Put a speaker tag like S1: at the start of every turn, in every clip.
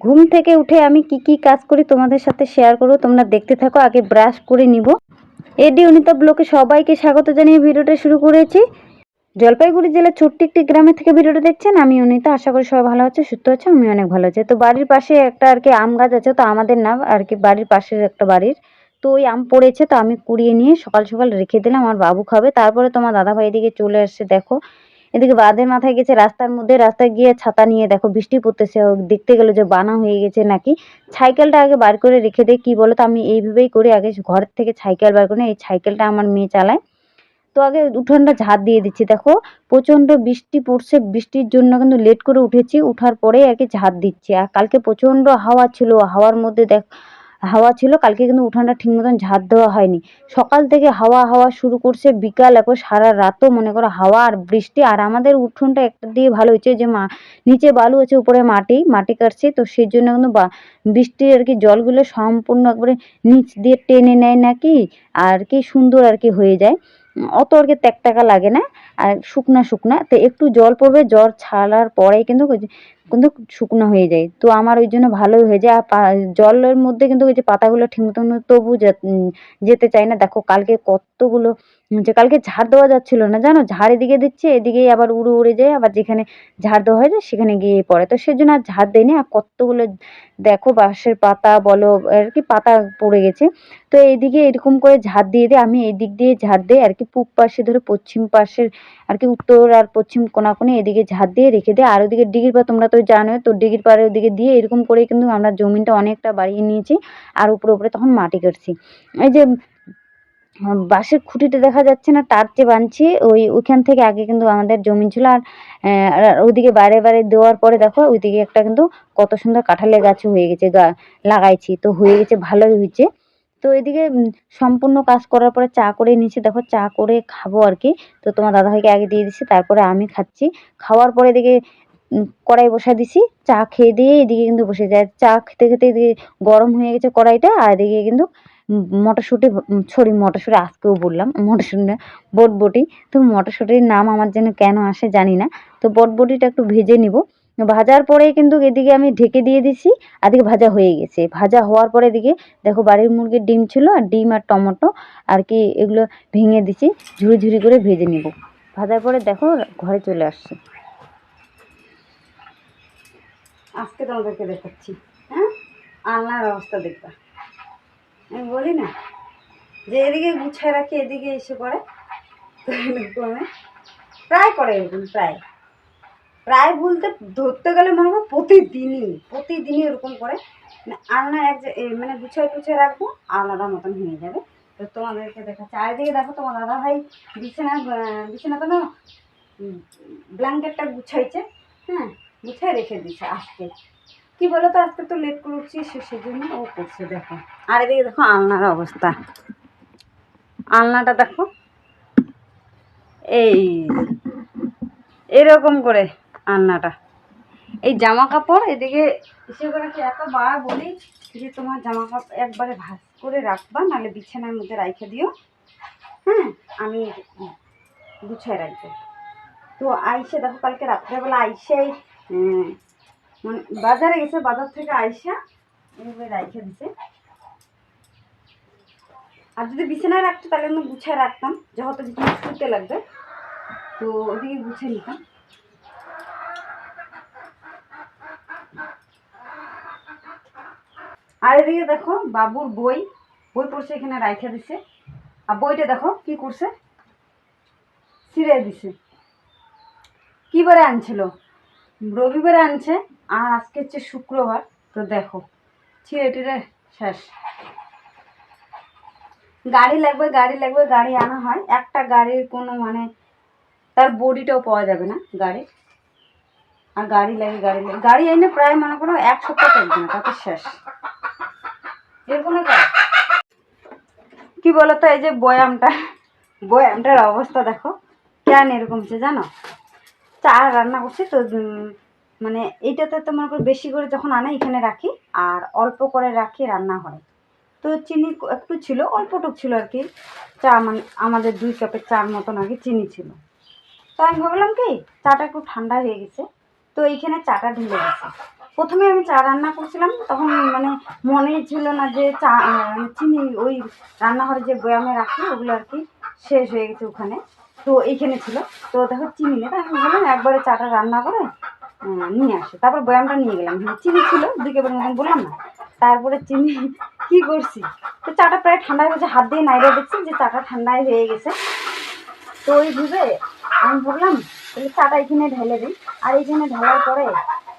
S1: ঘুম থেকে উঠে আমি কি কি কাজ করি তোমাদের সাথে শেয়ার করব, তোমরা দেখতে থাকো, আগে ব্রাশ করে নিব। এডি অনিতা ব্লকে সবাইকে স্বাগত জানিয়ে ভিডিওটা শুরু করেছি। জলপাইগুড়ি জেলার ছোট্ট একটি গ্রামে থেকে ভিডিওটা দেখছেন আমি অনিতা, আশা করি সবাই ভালো আছে, সুস্থ আছে, আমি অনেক ভালো আছি। তো বাড়ির পাশে একটা আর কি আম গাছ আছে, তো আমাদের না আর কি বাড়ির পাশের একটা বাড়ির। তো ওই আম পড়েছে, তো আমি কুড়িয়ে নিয়ে সকাল সকাল রেখে দিলাম, আমার বাবু খাবে, তারপরে তোমার দাদাভাই এদিকে চলে আসছে, দেখো। এদিকে বাঁধের মাথায় গেছে, রাস্তার মধ্যে রাস্তায় গিয়ে ছাতা নিয়ে দেখো, বৃষ্টি পড়তেছে দেখতে গেলো যে বানা হয়ে গেছে নাকি। সাইকেলটা আগে বার করে রেখে দেয় কী বলো তো আমি এইভাবেই করি, আগে ঘর থেকে সাইকেল বার করে এই সাইকেলটা আমার মেয়ে চালায়। তো আগে উঠোনটা ঝাড় দিয়ে দিচ্ছি, দেখো, প্রচণ্ড বৃষ্টি পড়ছে, বৃষ্টির জন্য কিন্তু লেট করে উঠেছি, উঠার পরেই কি ঝাড় দিচ্ছি। আর কালকে প্রচণ্ড হাওয়া ছিল, হাওয়ার মধ্যে দেখ হাওয়া ছিল, কালকে কিন্তু উঠানটা ঠিক মতন ঝাড় দেওয়া হয়নি। সকাল থেকে হাওয়া হাওয়া শুরু করছে, বিকাল এখন সারা রাতও মনে করো হাওয়া আর বৃষ্টি। আর আমাদের উঠোনটা একটা দিয়ে ভালো হয়েছে যে মা, নিচে বালু আছে, উপরে মাটি মাটি কাটছে, তো সেই জন্য কিন্তু বৃষ্টির আর কি জলগুলো সম্পূর্ণ একবারে নিচ দিয়ে টেনে নেয় নাকি, আর কি সুন্দর আর কি হয়ে যায়। অত আর কি ত্যাকটাকা লাগে না, আর শুকনা শুকনা। তো একটু জল পড়বে, জল ছাড়ার পরেই কিন্তু কিন্তু শুকনো হয়ে যায়। তো আমার ওই জন্য ভালোই হয়ে যায়। আর জলের মধ্যে কিন্তু ওই যে পাতাগুলো ঠিক মতন তবু যেতে চায় না। দেখো কালকে কতগুলো যে কালকে ঝাড় দেওয়া যাচ্ছিল না, জানো? ঝাড় এদিকে দিচ্ছে, এদিকেই আবার উড়ে উড়ে যায়, আবার যেখানে ঝাড় দেওয়া হয়ে যায় সেখানে গিয়ে পড়ে। তো সেজন্য আর ঝাড় দেয়নি, আর কতগুলো দেখো বাঁশের পাতা বলো, আর কি পাতা পড়ে গেছে। তো এইদিকে এরকম করে ঝাড় দিয়ে দিয়ে আমি এই দিক দিয়ে ঝাড় দিই আর কি পূব পাশে ধরে পশ্চিম পাশের আর কি উত্তর আর পশ্চিম কোনাকুনি এদিকে ঝাড় দিয়ে রেখে দিই আর ওদিকে ডিগির পা তোমরা তো জানোই, তো ডিগির পাড়ে ওদিকে দিয়ে এরকম করে কিন্তু আমরা জমিটা অনেকটা বাড়িয়ে নিয়েছি, আর উপরে উপরে তখন মাটি কাটছি। এই যে বাঁশের খুঁটিটা দেখা যাচ্ছে না, তার চেয়ে বানছি। ওই, ওইখান থেকে আগে কিন্তু আমাদের জমি ছিল আর ওইদিকে বাইরে বাইরে দেওয়ার পরে দেখো, ওইদিকে একটা কিন্তু কত সুন্দর কাঁঠালের গাছও হয়ে গেছে, গা, লাগাইছি। তো হয়ে গেছে, ভালোই হয়েছে। তো এদিকে সম্পূর্ণ কাজ করার পরে চা করে নিয়েছি। দেখো, চা করে খাব আর কি। তো তোমার দাদাভাইকে আগে দিয়ে দিচ্ছি তারপরে আমি খাচ্ছি। খাওয়ার পরে এদিকে কড়াই বসা দিছি। চা খেয়ে দিয়ে এদিকে কিন্তু বসে যায়। চা খেতে খেতে এদিকে গরম হয়ে গেছে কড়াইটা, আর এদিকে কিন্তু মটরশুঁটি সরি, মটরশুঁটি, আজকেও বললাম, মটরশুঁটি না বটবটি। তো মটরশুঁটির নাম আমার যেন কেন আসে জানি না। তো বটবটিটা একটু ভেজে নিব। ভাজার পরেই কিন্তু এদিকে আমি ঢেকে দিয়ে দিছি আদিকে ভাজা হয়ে গেছে। ভাজা হওয়ার পরে এদিকে দেখো বাড়ির মুরগির ডিম ছিল, আর ডিম আর টমেটো, আর কি এগুলো ভেঙে দিছি ঝুড়ি ঝুড়ি করে ভেজে নিব। ভাজার পরে দেখো ঘরে চলে আসছে। আজকে তোমাদেরকে দেখাচ্ছি হ্যাঁ? আলনার অবস্থা দেখবা। আমি বলি না, যে এদিকে গুছায় রাখি, এদিকে এসে পড়ে। তো এরকমে প্রায় করে এরকম, প্রায়। প্রায় বলতে ধরতে গেলে মনে করো প্রতিদিনই প্রতিদিনই এরকম করে। মানে আলনা এক মানে গুছায় টুছায় রাখব, আলাদা মতন হয়ে যাবে। তো তোমাদেরকে দেখাচ্ছি। আর এদিকে দেখো তোমার দাদা ভাই বিছানা বিছানা তো না ব্ল্যাঙ্কেটটা গুছাইছে হ্যাঁ গুছাই রেখে দিছে আজকে। কি বলো তো আজকে তো লেট করে সেজন্য ও করছে দেখো। আর এদিকে দেখো আলনার অবস্থা। আলনাটা দেখো। এই এরকম করে আলনাটা। এই জামা কাপড় এদিকে এসে করে কি বলি যে তোমার জামা কাপড় একবারে ভাঁজ করে রাখবা নাহলে বিছানার মধ্যে রাইখে দিও। হ্যাঁ আমি গুছায় রাখব। তো আইসে দেখো কালকে রাত্রেবেলা আইসেই উম, মানে বাজারে গেছে, বাজার থেকে আইসা এভাবে রাইখে দিছে। আর যদি বিছানায় রাখতো, তাহলে আমি গুছায় রাখতাম, যেহেতু বিছানা শুতে লাগবে। তো ওদিকে গুছিয়ে নিতাম। আর এদিকে দেখো, বাবুর বই বই পড়ছে এখানে রাইখে দিছে। আর বইটা দেখো, কি করছে? ছিঁড়ে দিছে। কি বারে আনছিল? রবিবারে আনছে। আর আজকে হচ্ছে শুক্রবার, তো দেখো, ছিঁড়ে শেষ। গাড়ি লাগবে গাড়ি লাগবে, গাড়ি আনা হয়। একটা গাড়ির কোনো মানে তার বডিটাও পাওয়া যাবে না গাড়ির। আর গাড়ি লাগে গাড়ি লাগে। গাড়ি এনে প্রায় মনে করো এক সপ্তাহ থাকবে না, তাতে শেষ। এরকম কি বলতো, এই যে বয়ামটা, বয়ামটার অবস্থা দেখো। কেন এরকম হচ্ছে জানো? চা রান্না করছি তো মানে এইটাতে তো মনে করো বেশি করে যখন আনে এখানে রাখি, আর অল্প করে রাখি রান্না হয়। তো চিনি একটু ছিল, অল্পটুক ছিল আর কি। চা মানে আমাদের দুই কাপের চার মতন আগে চিনি ছিল। তো আমি ভাবলাম কি, চাটা একটু ঠান্ডা হয়ে গেছে, তো এইখানে চাটা ঢেলে গেছে প্রথমে আমি চা রান্না করছিলাম, তখন মানে মনে ছিল না যে চা চিনি ওই রান্নাঘরে যে বয়ামে রাখি, ওগুলো আর কি শেষ হয়ে গেছে ওখানে। তো এইখানে ছিল। তো দেখো চিনি নেই তাই আমি বললাম একবারে চাটা রান্না করে নিয়ে আসে। তারপর বয়ামটা নিয়ে গেলাম। হ্যাঁ, চিনি ছিল দুই কেবের মতন বললাম না। তারপরে চিনি কি করছি? তো চাটা প্রায় ঠান্ডা হয়ে গেছে হাত দিয়ে নাইড়ে দেখছি যে চাটা ঠান্ডায় হয়ে গেছে। তো ওই ভেবে আমি ভাবলাম তাহলে চাটা এখানে ঢেলে দিই। আর এইখানে ঢালার পরে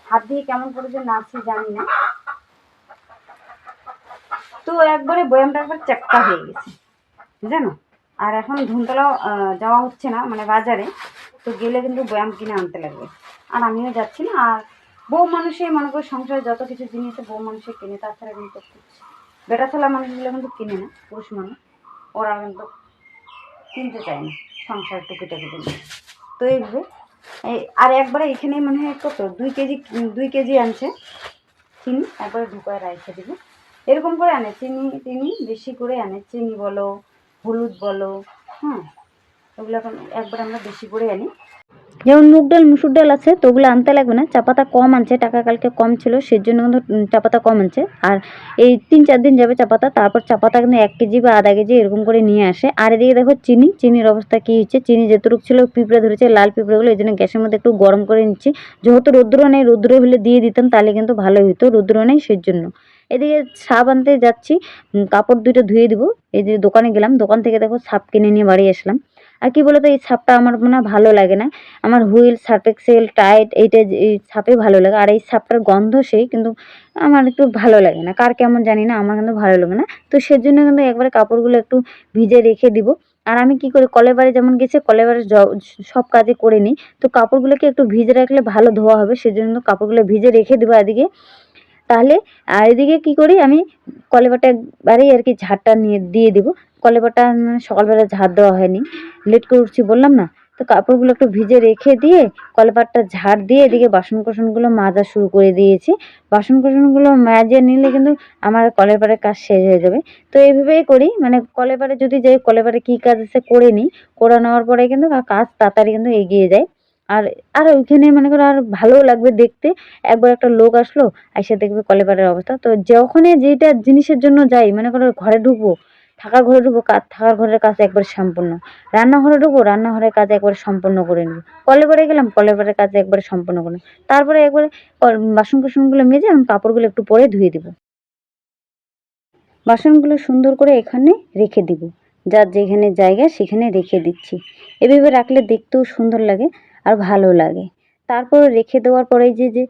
S1: হাত দিয়ে কেমন করে যে নাচি জানি না। তো একবারে বয়ামটা একবার চ্যাপ্টা হয়ে গেছে। জানো আর এখন ধুমতলা যাওয়া হচ্ছে না মানে বাজারে। তো গেলে কিন্তু বয়াম কিনে আনতে লাগবে। আর আমিও যাচ্ছি না। আর বউ মানুষই মনে করে সংসারে যত কিছু জিনিস বউ মানুষে কিনে, তাছাড়া কিন্তু বেটা ছেলা মানুষগুলো কিন্তু কিনে না, পুরুষ মানুষ। ওরা কিন্তু কিনতে চায় না সংসার টুকিটাকি জিনিস। তো এইভাবে। এই আর একবারে এখানে মনে হয় কত? দুই কেজি দুই কেজি আনছে চিনি, একবারে ঢুকায় রাইখে দিব। এরকম করে আনে, চিনি চিনি বেশি করে আনে। চিনি বলো, হলুদ বলো হ্যাঁ ওগুলো এখন একবার আমরা বেশি করে আনি। যেমন মুগ ডাল, মুসুর ডাল আছে, তো ওগুলো আনতে লাগবে না। চাপাতা কম আনছে, টাকা কালকে কম ছিল সেই জন্য কিন্তু চাপাতা কম আনছে। আর এই তিন চার দিন যাবে চাপাতা, তারপর চাপাতা কিন্তু এক কেজি বা আধা কেজি এরকম করে নিয়ে আসে। আর এদিকে দেখো চিনি, চিনির অবস্থা কী হচ্ছে? চিনি যেটুকু ছিল, পিঁপড়ে ধরেছে, লাল পিঁপড়েগুলো, এই জন্য গ্যাসের মধ্যে একটু গরম করে নিচ্ছি। যেহেতু রৌদ্র নেই, রৌদ্র হলে দিয়ে দিতাম, তাহলে কিন্তু ভালোই হতো, রৌদ্র নেই সেই জন্য এদিকে সাপ আনতে যাচ্ছি কাপড় দুটো ধুয়ে দিব। এই যে দোকানে গেলাম, দোকান থেকে দেখো সাপ কিনে নিয়ে বাড়ি আসলাম। আর কি বলতো, এই সাপটা আমার মনে ভালো লাগে না। আমার হুইল সার্ফেক্সেল টাইট, এইটা এই সাপে ভালো লাগে। আর এই সাপটার গন্ধ সেই কিন্তু আমার একটু ভালো লাগে না। কার কেমন জানি না, আমার কিন্তু ভালো লাগে না। তো সেজন্য কিন্তু একবারে কাপড়গুলো একটু ভিজে রেখে দিব। আর আমি কি করি কলেবারে যেমন গেছে কলেবারে সব কাজে করে নিই। তো কাপড়গুলোকে একটু ভিজে রাখলে ভালো ধোয়া হবে, সেজন্য কাপড়গুলো ভিজে রেখে দেবো এদিকে। তাহলে, আর এদিকে কি করি, আমি কলেবারটা একবারেই আর কি ঝাড়টা নিয়ে, দিয়ে দিব। কলেবারটা মানে সকালবেলা ঝাড় দেওয়া হয়নি। লেট করে উঠছি বললাম না, তো কাপড়গুলো একটু ভিজে রেখে দিয়ে কলেপারটা ঝাড় দিয়ে এদিকে বাসন কোসনগুলো মাজা শুরু করে দিয়েছি। বাসন কোসনগুলো মাজে নিলে কিন্তু আমার কলেপারের কাজ শেষ হয়ে যাবে। তো এইভাবেই করি মানে কলেপারে যদি যাই কলেপারে কী কাজ আছে করে নিই। করে নেওয়ার পরে কিন্তু কাজ তাড়াতাড়ি কিন্তু এগিয়ে যায়। আর আর ওইখানে মনে করো আর ভালোও লাগবে দেখতে। একবার একটা লোক আসলো এসে দেখবে কলেপারের অবস্থা। তো যখনই যেটা জিনিসের জন্য যাই, মনে করো ঘরে ঢুকবো থাকার ঘরে ঢুকবো থাকার ঘরের কাজ একবার সম্পূর্ণ। রান্নাঘরে ঢুকবো, রান্নাঘরের কাজ একবারে সম্পূর্ণ করে নেব। কলেবারে গেলাম কলেবারের কাজ একবারে সম্পূর্ণ করে তারপরে একবারে বাসন কুসনগুলো মেজে আমি কাপড়গুলো একটু পরে ধুয়ে দিব। বাসনগুলো সুন্দর করে এখানে রেখে দিব। যার যেখানে জায়গা সেখানে রেখে দিচ্ছি। এভাবে রাখলে দেখতেও সুন্দর লাগে আর ভালো লাগে। তারপর রেখে দেওয়ার পরে যে যে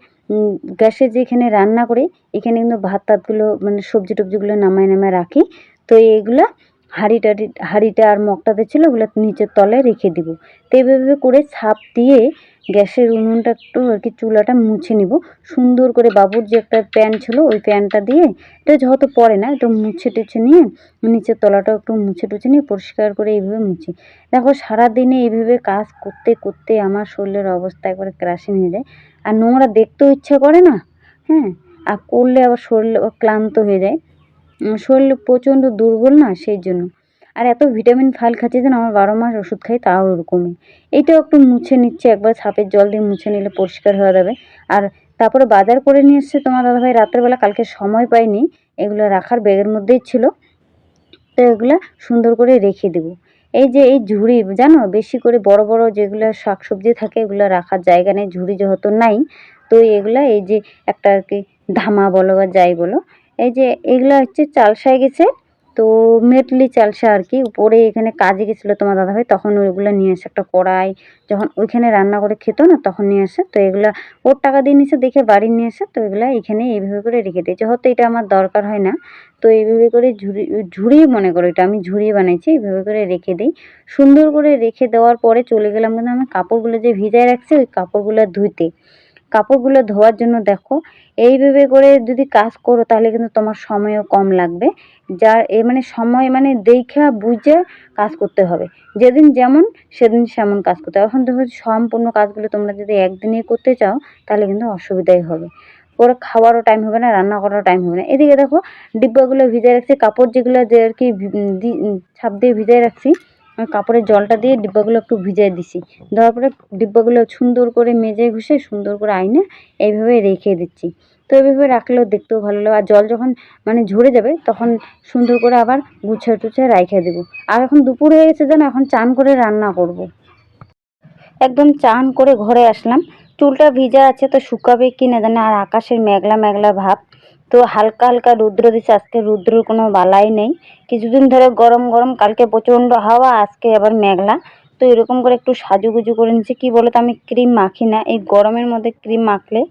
S1: গ্যাসে যেখানে রান্না করে, এখানে কিন্তু ভাত টাতগুলো মানে সবজি টবজিগুলো নামায় নামায় রাখি। তো এইগুলা হাঁড়ি টাড়ি হাঁড়িটা আর মগটাতে ছিল, ওগুলো নিচের তলায় রেখে দিব। তো এইভাবে করে ছাপ দিয়ে গ্যাসের উনুনটা একটু আর কি চুলাটা মুছে নিব। সুন্দর করে বাবুর যে একটা প্যান ছিল, ওই প্যানটা দিয়ে এটা যেহেতু পরে না একটু মুছে টুছে নিয়ে নিচের তলাটা একটু মুছে টুছে নিয়ে পরিষ্কার করে এইভাবে মুছি। দেখো, সারাদিনে এইভাবে কাজ করতে করতে আমার শরীরের অবস্থা একবারে ক্রাশিং হয়ে যায়। আর নোংরা দেখতেও ইচ্ছা করে না হ্যাঁ? আর করলে আবার শরীর ক্লান্ত হয়ে যায়। শরীর প্রচণ্ড দুর্বল না সেই জন্য। আর এত ভিটামিন ফাল খাচ্ছি যেন আমার বারো মাস ওষুধ খাই তাও ওরকমই এইটাও একটু মুছে নিচ্ছে, একবার ছাপের জল দিয়ে মুছে নিলে পরিষ্কার হয়ে যাবে। আর তারপরে বাজার করে নিয়ে এসছে তোমার দাদাভাই, রাত্রেবেলা কালকে সময় পাইনি, এগুলো রাখার ব্যাগের মধ্যেই ছিল। তো এগুলো সুন্দর করে রেখে দেবো। এই যে এই ঝুড়ি, জানো, বেশি করে বড় বড় যেগুলো শাকসবজি থাকে, এগুলো রাখার জায়গা নেই, ঝুড়ি যেহেতু নাই, তো এগুলা এই যে একটা আর কি ধামা বলো বা যাই বলো এই যে এগুলো হচ্ছে চালসায় গেছে, তো মেটলি চালসা আর কি, উপরে এখানে কাজে গেছিল তোমার দাদাভাই, তখন ওইগুলো নিয়ে এসে একটা কড়াই, যখন ওইখানে রান্না করে খেত না, তখন নিয়ে আসে, তো এগুলো ওর টাকা দিয়ে নিয়েছে দেখে বাড়ি নিয়ে এসে, তো এগুলো এখানে এইভাবে করে রেখে দিয়েছে। হয়তো এটা আমার দরকার হয় না, তো এইভাবে করে ঝুড়ি ঝুড়ি মনে করো এটা, আমি ঝুড়ি বানাইছি, এইভাবে করে রেখে দিই। সুন্দর করে রেখে দেওয়ার পরে চলে গেলাম কিন্তু আমি কাপড়গুলো যে ভিজায় রাখছি, ওই কাপড়গুলো ধুইতে। কাপড়গুলো ধোয়ার জন্য দেখো, এইভাবে করে যদি কাজ করো তাহলে কিন্তু তোমার সময়ও কম লাগবে। যা, এ মানে সময় মানে দেখা বুঝে কাজ করতে হবে। যেদিন যেমন, সেদিন সেমন কাজ করতে হবে। এখন দেখো সম্পূর্ণ কাজগুলো তোমরা যদি একদিনে করতে চাও, তাহলে কিন্তু অসুবিধাই হবে। পরে খাওয়ারও টাইম হবে না, রান্না করারও টাইম হবে না। এদিকে দেখো, ডিব্বাগুলো ভিজায় রাখছি, কাপড় যেগুলো যে আর কি ছাপ দিয়ে ভিজায় রাখছি কাপড়ের জলটা দিয়ে ডিব্বাগুলো একটু ভিজাই দিছি। দেওয়ার পরে ডিব্বাগুলো সুন্দর করে মেজে ঘুষে সুন্দর করে আইনে এইভাবে রেখে দিচ্ছি। তো এইভাবে রাখলেও দেখতেও ভালো লাগে। আর জল যখন মানে ঝরে যাবে তখন সুন্দর করে আবার গুছিয়ে টুছিয়ে রেখে দেবো। আর এখন দুপুর হয়ে গেছে যেন এখন চান করে রান্না করব। একদম চান করে ঘরে আসলাম। চুলটা ভিজা আছে তো শুকাবে কি না জানি, আর আকাশের মেঘলা মেঘলা ভাব। তো হালকা হালকা রুদ্র দিছে, আজকে রুদ্রর কোনো বালাই নেই। কিছুদিন ধরে গরম গরম, কালকে প্রচণ্ড হাওয়া, আজকে আবার মেঘলা। তো এরকম করে একটু সাজুগুজু করে নিচ্ছি। কী বলো তো আমি ক্রিম মাখি না, এই গরমের মধ্যে ক্রিম মাখলে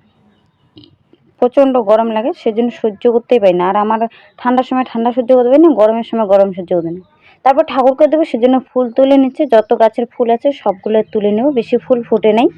S1: প্রচণ্ড গরম লাগে, সেজন্য সহ্য করতেই পারি না। আর আমার ঠান্ডার সময় ঠান্ডা সহ্য করতে পারি না, গরমের সময় গরম সহ্য করতে না। তারপর ঠাকুরকে দেবো, সেজন্য ফুল তুলে নিচ্ছে। যত গাছের ফুল আছে, সবগুলো তুলে নেব। বেশি ফুল ফুটে নেই।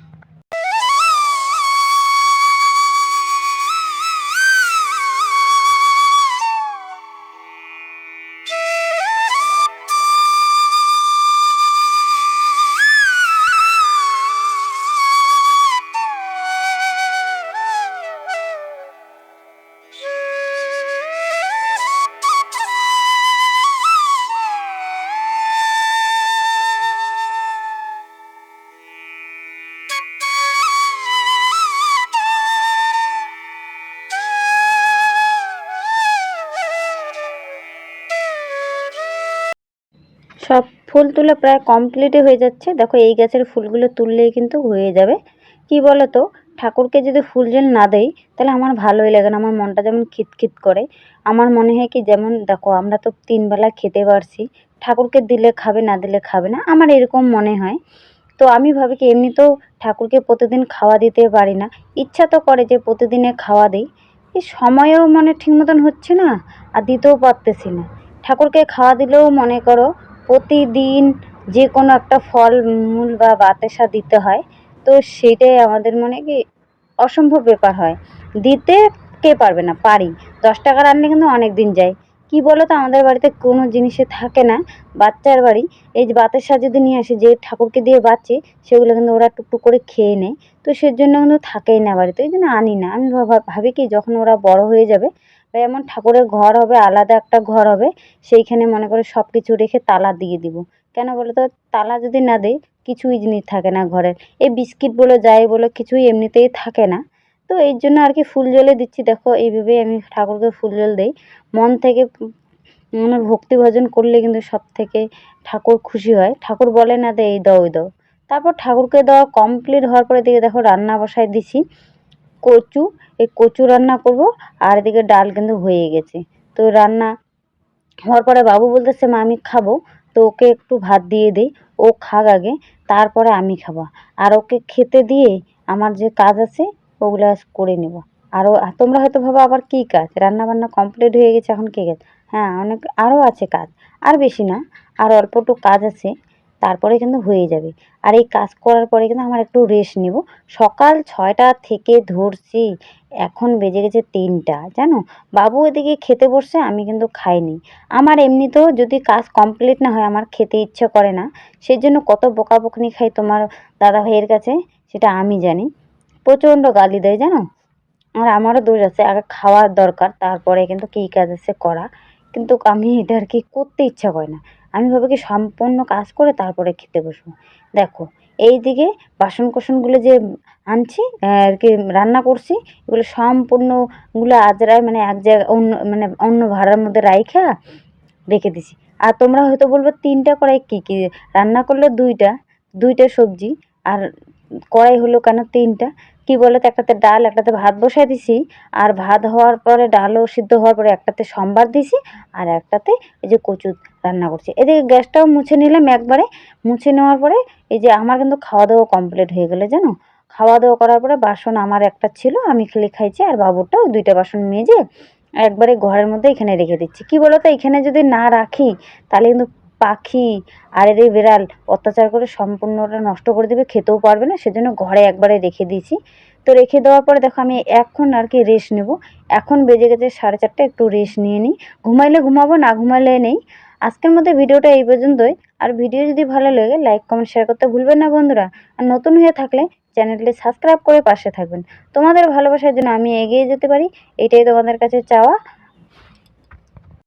S1: ফুল তোলা প্রায় কমপ্লিটই হয়ে যাচ্ছে। দেখো, এই গাছের ফুলগুলো তুললেই কিন্তু হয়ে যাবে। কি বলো তো ঠাকুরকে যদি ফুল জল না দেই, তাহলে আমার ভালোই লাগে না। আমার মনটা যেমন খিতখিত করে। আমার মনে হয় কি, যেমন দেখো, আমরা তো তিনবেলা খেতে পারছি। ঠাকুরকে দিলে খাবে, না দিলে খাবে না। আমার এরকম মনে হয়। তো আমি ভাবি কি, এমনিতেও ঠাকুরকে প্রতিদিন খাওয়া দিতে পারি না। ইচ্ছা তো করে যে প্রতিদিনে খাওয়া দিই। এই সময়েও মানে ঠিক মতন হচ্ছে না, আর দিতেও পারতেছি না। ঠাকুরকে খাওয়া দিলেও মনে করো প্রতিদিন যে কোনো একটা ফল, মূল বা বাতাসা দিতে হয়। তো সেটাই আমাদের মনে কি অসম্ভব ব্যাপার হয়। দিতে কে পারবে না? পারি। দশ টাকার আনলে কিন্তু অনেক দিন যায়। কি বলো তো আমাদের বাড়িতে কোনো জিনিসে থাকে না, বাচ্চার বাড়ি। এই যে বাতাসা যদি নিয়ে আসে, যে ঠাকুরকে দিয়ে বাঁচে, সেগুলো কিন্তু ওরা টুকটুক করে খেয়ে নেয়। তো সেজন্য কিন্তু থাকেই না বাড়িতে। ওই জন্য আনি না। আমি ভাবি কি যখন ওরা বড় হয়ে যাবে বা এমন ঠাকুরের ঘর হবে, আলাদা একটা ঘর হবে, সেইখানে মনে করে সব কিছু রেখে তালা দিয়ে দিব। কেন বলো তো তালা যদি না দেই, কিছুই জিনিস থাকে না ঘরের। এই বিস্কিট বলো, যাই বলো, কিছুই এমনিতেই থাকে না। তো এই জন্য আর কি ফুল জলে দিচ্ছি। দেখো, এইভাবেই আমি ঠাকুরকে ফুল জল দিই। মন থেকে মানে ভক্তি ভজন করলে কিন্তু সব থেকে ঠাকুর খুশি হয়। ঠাকুর বলে না, দে, এই দাও ওই দাও। তারপর ঠাকুরকে দেওয়া কমপ্লিট হওয়ার পরে দিকে দেখো, রান্না বসায় দিছি। কচু, এই কচু রান্না করব, আর এদিকে ডাল কিন্তু হয়ে গেছে। তো রান্না হওয়ার পরে বাবু বলতেছে মা আমি খাব। তো ওকে একটু ভাত দিয়ে দিই, ও খাক আগে, তারপরে আমি খাব। আর ওকে খেতে দিয়ে আমার যে কাজ আছে, ওগুলো করে নেব। আরও তোমরা হয়তো ভাবো, আবার কী কাজ? রান্না বান্না কমপ্লিট হয়ে গেছে, এখন কী কাজ? হ্যাঁ অনেক আরও আছে কাজ। আর বেশি না, আর অল্প একটু কাজ আছে। তারপরে কিন্তু হয়ে যাবে। আর এই কাজ করার পরে কিন্তু আমার একটু রেস্ট নেব। সকাল ছয়টা থেকে ধরছি, এখন বেজে গেছে তিনটা, জানো? বাবু এদিকে খেতে বসছে, আমি কিন্তু খাইনি। আমার এমনিতেও যদি কাজ কমপ্লিট না হয়, আমার খেতে ইচ্ছে করে না। সেই জন্য কত বকাবকনি খাই তোমার দাদা ভাইয়ের কাছে, সেটা আমি জানি। প্রচণ্ড গালি দেয়, জানো? আর আমারও দোষ আছে, আগে খাওয়ার দরকার, তারপরে কিন্তু কী কাজ আছে করা। কিন্তু আমি এটা আর কি করতে ইচ্ছা করে না। আমি ভাবি কি সম্পূর্ণ কাজ করে তারপরে খেতে বসবো। দেখো এই দিকে বাসন কোসনগুলো যে আনছি আর কি রান্না করছি, এগুলো সম্পূর্ণগুলো আজরায় মানে এক জায়গায় অন্য মানে অন্য ভাড়ার মধ্যে রাইখা রেখে দিছি। আর তোমরা হয়তো বলবে তিনটা কড়াই কী কী রান্না করলে দুইটা দুইটা সবজি, আর কড়াই হলো কেন তিনটা? কি বলো তো একটাতে ডাল, একটাতে ভাত বসাই দিছি, আর ভাত হওয়ার পরে, ডালও সিদ্ধ হওয়ার পরে একটাতে সম্বার দিছি, আর একটাতে এই যে কচু রান্না করছি। এদিকে গ্যাসটাও মুছে নিলাম একবারে, মুছে নেওয়ার পরে এই যে আমার কিন্তু খাওয়া দাওয়া কমপ্লিট হয়ে গেলো, জানো? খাওয়া দাওয়া করার পরে বাসন আমার একটা ছিল, আমি খেলে খাইছি, আর বাবুরটাও দুইটা বাসন মেজে একবারে ঘরের মধ্যে এখানে রেখে দিচ্ছি। কি বলো তো এখানে যদি না রাখি, তাহলে কিন্তু পাখি আর এদের বিড়াল অত্যাচার করে সম্পূর্ণটা নষ্ট করে দেবে, খেতেও পারবে না, সেজন্য ঘরে একবারে রেখে দিয়েছি। তো রেখে দেওয়ার পরে দেখো আমি এখন আর কি রেস্ট নেব। এখন বেজে গেছে সাড়ে চারটে, একটু রেস্ট নিয়ে নিই। ঘুমাইলে ঘুমাবো, না ঘুমাইলে নেই। আজকের মধ্যে ভিডিওটা এই পর্যন্তই। আর ভিডিও যদি ভালো লাগে লাইক কমেন্ট শেয়ার করতে ভুলবেন না বন্ধুরা। আর নতুন হয়ে থাকলে চ্যানেলটি সাবস্ক্রাইব করে পাশে থাকবেন। তোমাদের ভালোবাসার জন্য আমি এগিয়ে যেতে পারি। এটাই তোমাদের কাছে চাওয়া।